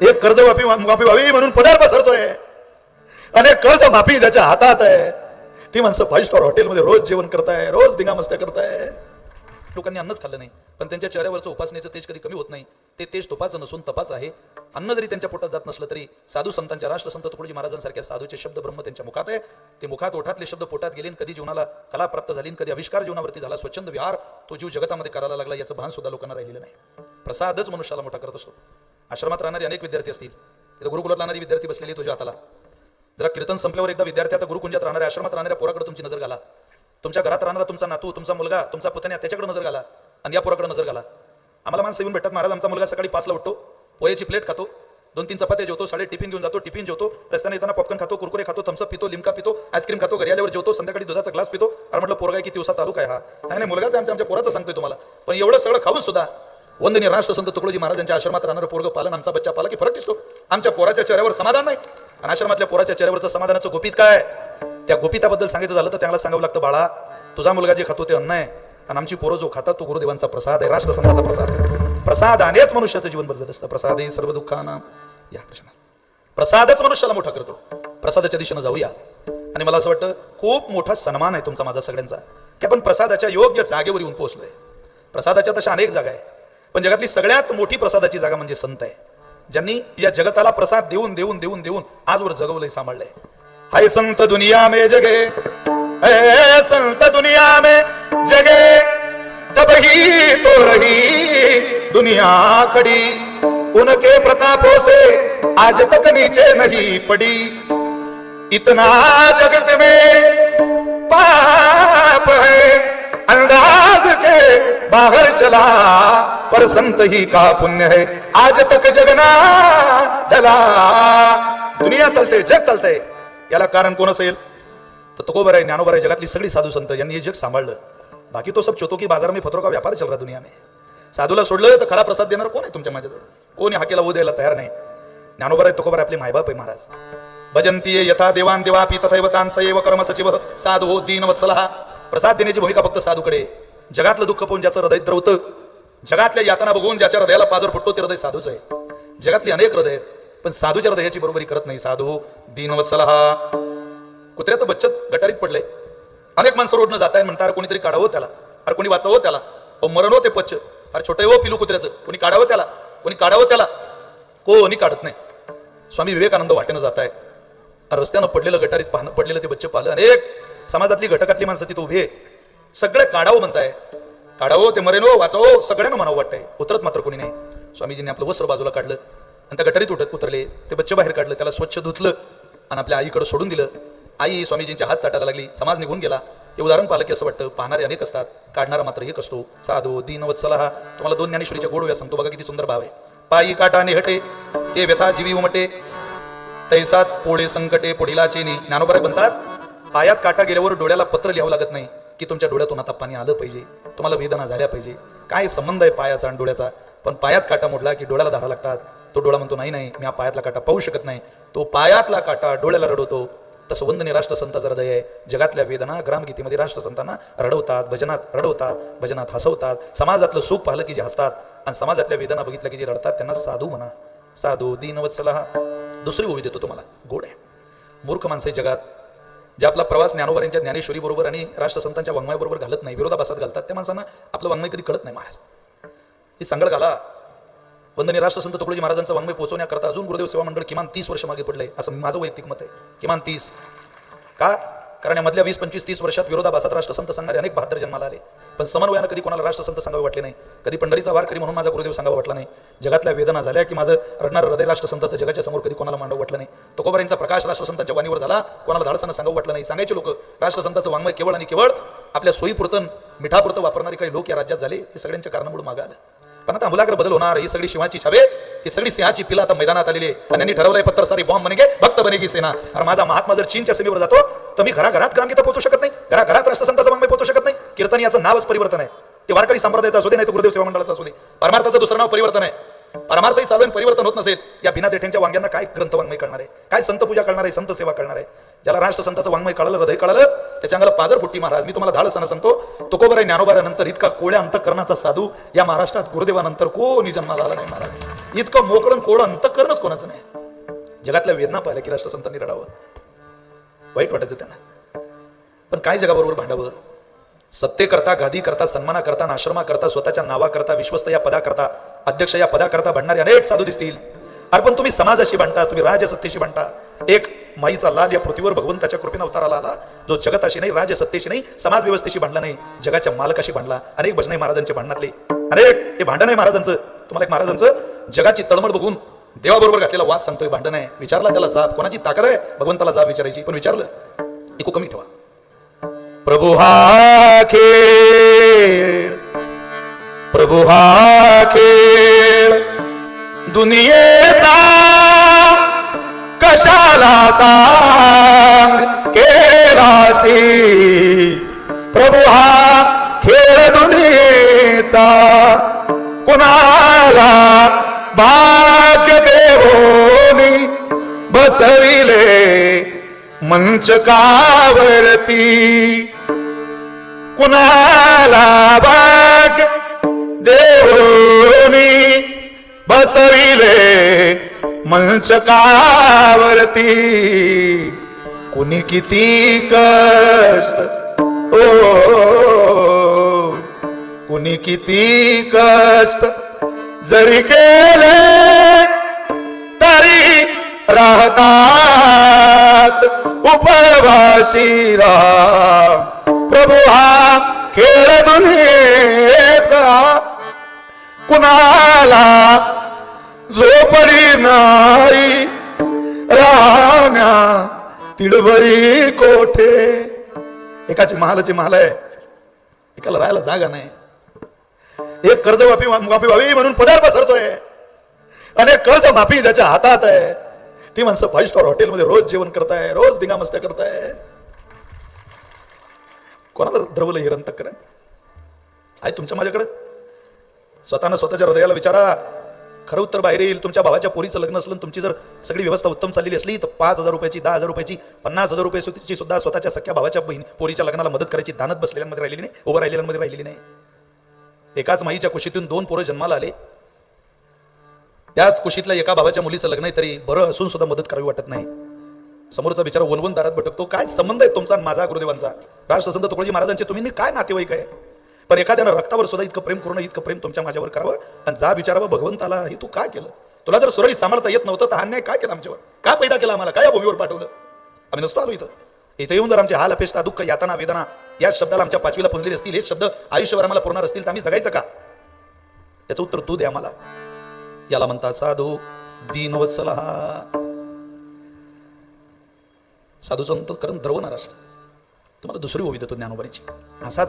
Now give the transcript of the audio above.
एक कर्ज माफी माफी व्हावी म्हणून पदार पसरतोय आणि कर्ज माफी ज्याच्या हातात आहे. ती माणसं फाईव्ह स्टार हॉटेलमध्ये रोज जेवण करताय रोज दिंगामस्त्या करताय. लोकांनी अन्नच खाल्लं नाही पण त्यांच्या चेहऱ्यावरचं उपासनेचं तेज कधी कमी होत नाही. ते तेज तुपाचं नसून तपाच आहे. अन्न जरी त्यांच्या पोटात जात नसलं तरी साधू संतांच्या राष्ट्रसंत तुकडोजी महाराजांसारख्या साधूचे शब्द ब्रह्म त्यांच्या मुखात आहे. ते मुखात ओठातले शब्द पोटात गेले कधी जीवनाला कला प्राप्त झाली कधी आविष्कार जीवनावरती झाला. स्वच्छंद विहार तो जीव जगतामध्ये करायला लागला याचं भान सुद्धा लोकांना राहिलेलं नाही. प्रसादच मनुष्याला मोठा करत असतो. आश्रमात राहणारे अनेक विद्यार्थी असतील. इथं गुरुकुलात राहणारी विद्यार्थी बसलेली तुझ्या हाताला. जरा कीर्तन संपल्यावर एकदा विद्यार्थी आता गुरुकुंजात राहणाऱ्या आश्रमात राहणाऱ्या पोराकडे तुमची नजर घाला. तुमच्या घरात राहणारा तुमचा नातू तुमचा मुलगा तुमचा पुतण्या त्याच्याकडे नजर घाला आणि या पोराकडे नजर घाला. आम्हाला माणसं येऊन भेटतात महाराज आमचा मुलगा सकाळी पाचला उठतो पोहेची प्लेट खातो दोन तीन चपात्या जेवतो साडे टिफिन घेऊन जातो टिफिन जेवतो रस्त्याने येताना पॉपकॉर्न खातो कुरकुरे खातो थम्सअप पितो लिमका पितो आईस्क्रीम खातो घरी आल्यावर जेवतो संध्याकाळी दुधाचा ग्लास पितो. अरे म्हटलं पोरगा आहे किती दिवसात तालुक आहे हा? नाही नाही मुलगाच आमच्या आमच्या पोराचं सांगतोय तुम्हाला. पण एवढं सगळं खाऊन सुद्धा वंदनीय राष्ट्रसंत तुकडोजी महाराजांच्या आश्रमात राहणारं पोरग पालन आमचा बच्चा पाला की फरक दिसतो. आमच्या पोराच्या चेहऱ्यावर समाधान नाही. आणि आश्रमातल्या पोराच्या चेहऱ्यावरचं समाधानाचं गोपित काय? त्या गोपिताबद्दल सांगायचं झालं तर त्याला सांगावं लागतं बाळा तुझा मुलगा जे खातो ते अन्न आहे. आणि आमची पोरं जो खातात तो गुरुदेवांचा प्रसाद आहे राष्ट्रसंताचा प्रसाद आहे. प्रसादानेच मनुष्याचं जीवन बदलत असतं. प्रसाद हे सर्व दुःखाना या प्रश्न प्रसादच मनुष्याला मोठा करतो. प्रसादाच्या दिशेनं जाऊया. आणि मला असं वाटतं खूप मोठा सन्मान आहे तुमचा माझा सगळ्यांचा. की आपण प्रसादाच्या योग्य जागेवर येऊन पोहोचलोय. प्रसादाच्या तशा अनेक जागा आहे. पण जगातली सगळ्यात मोठी प्रसादाची जागा म्हणजे संत आहे. ज्यांनी या जगताला प्रसाद देऊन देऊन देऊन देऊन आजवर जगवलंय सांभाळलंय. हाय संत दुनिया में जगे. संत दुनिया में जगे. तबही तो रही दुनिया खड़ी. उनके प्रतापों से आज तक नीचे नहीं पड़ी. इतना जगत में पाप है. अंदाज के बाहर चला पर संत ही का पुण्य है? आज तक जगना डला दुनिया चालते जग चालतंय याला कारण कोण असेल? तर तुकोबर आहे ज्ञानोबर आहे जगातली सगळी साधू संत यांनी हे जग सांभाळलं. बाकी तो सब चोतो की बाजार में फतरो का व्यापार चल रहा दुनिया में. साधूला सोडलं तर खरा प्रसाद देणार कोण आहे तुमच्या माझ्याजवळ? कोणी हाकेला ऊ द्यायला तयार नाही? ज्ञानोबर आहे तुकोबर आहे आपले मायबाप आहे महाराज. भजंती यथा देवान देवापी तथैव तान एव कर्म सचिव साधू दीन वत्सला प्रसाद देण्याची भूमिका फक्त साधूकडे जगातलं दुःख पाहून ज्याचं हृदय द्रवतं जगातल्या यातना बघून ज्याच्या हृदयाला पाजर फुटतो ते हृदय साधूच आहे. जगातली अनेक हृदय पण साधूच्या हृदयाची बरोबरी करत नाही साधू. दीनवत्सलहा कुत्र्याचं बच्चत गटारीत पडलंय. अनेक माणसं रोडनं जात आहे म्हणतात कोणीतरी काढावं त्याला. अरे कोणी वाचावं त्याला. ओ मरण होते पच्च. अरे छोटं हो पिलू कुत्र्याचं. कोणी काढावं त्याला. कोणी काढावं त्याला. कोणी काढत नाही. स्वामी विवेकानंद वाटेनं जात आहे रस्त्यानं पडलेलं गटारीत पाहणं पडलेलं ते बच्च पाहिलं. अनेक समाजातली घटकातली माणसं तिथं उभी आहे. सगळे काढावं म्हणताय काढावं ते मरेनो हो, वाचावं हो, सगळ्यांना म्हणावं वाटतंय. उतरत मात्र कोणी नाही. स्वामीजींनी आपलं वस्त्र बाजूला काढलं आणि त्या गटरीत उठत उतरले. ते बच्चे बाहेर काढलं त्याला स्वच्छ धुतलं आणि आपल्या आईकडे सोडून दिलं. आई स्वामीजींच्या हात चाटायला लागली. समाज निघून गेला. हे उदाहरण पाहिलं की असं वाटतं पाहणारे अनेक असतात. काढणारा मात्र एक असतो. साधू दीनवत्सला हा तुम्हाला दोन ज्ञानेश्वरीच्या गोडव्या सांगतो. बघा किती सुंदर भाव आहे. पायी काटा निहटे ते व्यथा जीवी उमटे. तैसात पोळे संकटे पुढीला चेनी. ज्ञानोबराय बनतात पायात काटा गेल्यावर डोळ्याला पत्र लिहावं लागत नाही. की तुमच्या डोळ्यातून आता पाणी आलं पाहिजे. तुम्हाला वेदना झाल्या पाहिजे. काय संबंध आहे पायाचा आणि डोळ्याचा? पण पायात काटा मोडला की डोळ्याला धारा लागतात. तो डोळा म्हणतो नाही नाही मी हा पायातला काटा पाहू शकत नाही. तो पायातला काटा डोळ्याला रडवतो. तसं वंदनी राष्ट्रसंताचं हृदय आहे. जगातल्या वेदना ग्रामगीतीमध्ये राष्ट्रसंतांना रडवतात भजनात रडवतात भजनात हसवतात. समाजातलं सुख पाहिलं की जे हसतात. आणि समाजातल्या वेदना बघितल्या की जे रडतात त्यांना साधू म्हणा. साधू दीनवत्सला. दुसरी ओळी देतो तुम्हाला. गोड आहे. मूर्ख माणसे जगात. जे आपला प्रवास ज्ञानोबर यांच्या ज्ञानेश्वरी बरोबर आणि राष्ट्रसंतांच्या वाङ्मयाबरोबर घालत नाही विरोधाभासात घालतात त्या माणसांना आपलं वाङ्मय कधी कळत नाही महाराज. ही सांगड घाला वंदनीय राष्ट्रसंत तुकडोजी महाराजांचं वाङ्मय पोहोचवण्याकरता अजून गुरुदेव सेवा मंडळ किमान तीस वर्ष मागे पडलंय असं माझं वैयक्तिक मत आहे. किमान तीस. का? कारण यामधल्या वीस पंचवीस तीस वर्षात विरोधाभासात राष्ट्रसंत सांगणारे अनेक बहात्तर जन्माला आले. पण समन्वयानं कधी कोणाला राष्ट्रसंत सांगावे वाटले नाही. कधी पंढरीचा वार करी म्हणून माझा गुरुदेव सांगावा वाटला नाही. जगातल्या वेदना झाल्या की माझं रडणार हृदय राष्ट्रसंताचं जगाच्या समोर कधी कोणाला मांडव वाटलं नाही. तुकोबर प्रकाश राष्ट्रसंतांच्या वाणीवर झाला. कोणाला धाडसानं सांगावं वाटलं नाही. सांगायचे लोक राष्ट्रसंताचं वाङ्मय केवळ आणि केवळ आपल्या सोयीपुरतं मिठापुरतं वापरणारे काही लोक या राज्यात झाले हे सगळ्यांच्या कारणामुळे मागं आलं. पण आता अमूलाग्र बदल होणार ही सगळी शिवाची छावे ही सगळी सिंहाची पिला आता मैदानात आलेली आहे. आणि त्यांनी ठरवलंय पत्र सारी बॉम्ब बनेगे भक्त बनेगी सेना. आणि माझा महात्मा जर चीनच्या सीमेवर जातो तर मी घराघरात ग्रामगीता पोहोचू शकत नाही. घराघरात राष्ट्रसंताचं मी पोहोचू शकत नाही. कीर्तन याचं नावच परिवर्तन आहे. ते वारकरी संप्रदायाचं असू दे नाही तर गुरुदेव सेवा मंडळाचा असू दे. परमार्थाचं दुसरं नाव परिवर्तन आहे. परमार्थही चालू आहे, परिवर्तन होत नसेल या बिना देठ्यांच्या वांग्यांना काय ग्रंथ वाङ्मय करणार आहे? काय संत पूजा करणार आहे संत सेवा करणार आहे? ज्याला राष्ट्र राष्ट्रसंताचं वाङ्मय कळलं हृदय कळलं त्याच्या अंगाला पाजर फुट्टी महाराज. मी तुम्हाला धाडसानं सांगतो तुकोबराय ज्ञानोबारानंतर इतका कोळ्या अंतकरणाचा साधू या महाराष्ट्रात गुरुदेवानंतर कोणी जन्माला झाला नाही महाराज? इतकं मोकळं तर अंतकरणच कोणाचं नाही. जगातल्या वेदना पाहिल्या की राष्ट्रसंतांनी रडावं. वाईट वाटायचं त्यांना. पण काय जगाबरोबर भांडावं? सत्ते करता गादी करता सन्माना करता आश्रमा करता स्वतःच्या नावा करता विश्वस्त या पदा करता अध्यक्ष या पदा करता भांडणारे अनेक साधू दिसतील. अरे पण तुम्ही समाजाशी भांडता तुम्ही राजसत्तेशी भांडता एक माईचा लाल या पृथ्वीवर भगवंताच्या कृपेने अवताराला आला. जो जगताशी नाही राजसत्तेशी नाही समाज व्यवस्थेशी भांडला नाही जगाच्या मालकाशी भांडला अनेक भजनाई महाराजांचे भांडणातले. अनेक हे भांडण आहे महाराजांचं. तुम्हाला एक महाराजांचं जगाची तळमळ बघून देवाबरोबर घातलेला वाद सांगतोय भांडण आहे. विचारला त्याला जाब. कोणाची ताकद आहे? भगवंताला जाब विचारायची. पण विचारलं इको कमी ठेवा. प्रभू हा खेळ. प्रभू हा खेळ. दुनियेचा कशाला सांग? केलासी बसविले मंचकावरती कुणाला बाग देवनी बसविले मंचकावरती कुणी किती कष्ट ओ कुणी किती कष्ट जरी केले राहतात उपवाशी राम. प्रभू हा खेळ दुनियेचा. कुणाला झोपडी नाही राहण्या तिडभरी कोठे? एकाची महालाची महाल आहे. एकाला राहायला जागा नाही. एक कर्ज माफी माफी व्हावी म्हणून पदार पसरतोय आणि कर्ज माफी ज्याच्या हातात आहे. ती माणसं फाईव्ह स्टार हॉटेलमध्ये रोज जेवण करताय रोज दिंगामस्त्या करताय. कोणाला द्रवलं हिरंतकरण आहे तुमच्या माझ्याकडे? स्वतःनं स्वतःच्या हृदयाला विचारा. खरं उत्तर बाहेर येईल. तुमच्या भावाच्या पोरीचं लग्न असलं तुमची जर सगळी व्यवस्था उत्तम चाललेली असली तर पाच हजार रुपयाची दहा हजार रुपयाची पन्नास हजार रुपयाची सुद्धा स्वतःच्या सख्या भावाच्या बहीण पोरीच्या लग्नाला मदत करायची दानत बसलेल्यांमध्ये राहिलेली नाही उभं राहिलेल्यांमध्ये राहिलेली नाही. एकाच माईच्या कुशीतून दोन पोरं जन्माला आले. त्याच कुशीतल्या एका भावाच्या मुलीचं लग्न आहे तरी बरं असून सुद्धा मदत करावी वाटत नाही. समोरचा विचार वनवन दारात भटकतो. काय संबंध आहे तुमचा माझा गुरुदेवांचा? राष्ट्रसंत तुकडोजी महाराजांचे तुम्ही काय नातेवाईक आहे? पण एखाद्यानं रक्तावर सुद्धा इतकं प्रेम करून इतकं प्रेम तुमच्या माझ्यावर करावं आणि जा विचारावं भगवंताला हे तू काय केलं? तुला जर सुरळीत सांभाळता येत नव्हतं तर हा अन्याय काय केला आमच्यावर? काय पैदा केला आम्हाला? काय या भूमीवर पाठवलं? आम्ही नसतो आलो इथं. इथं येऊन जर आमचे हाल अपेष्टा दुःख यातना वेदना या शब्दाला आमच्या पाचवीला पोहोचलेले असतील हे शब्द आयुष्यभर आम्हाला पुरणार असतील तर आम्ही जगायचं का? त्याचं उत्तर तू दे आम्हाला याला म्हणतात साधू दीनवत्सला. साधूचं अंतकरण द्रवणार असतं. तुम्हाला दुसरी ओवी देतो ज्ञानोबारीची असाच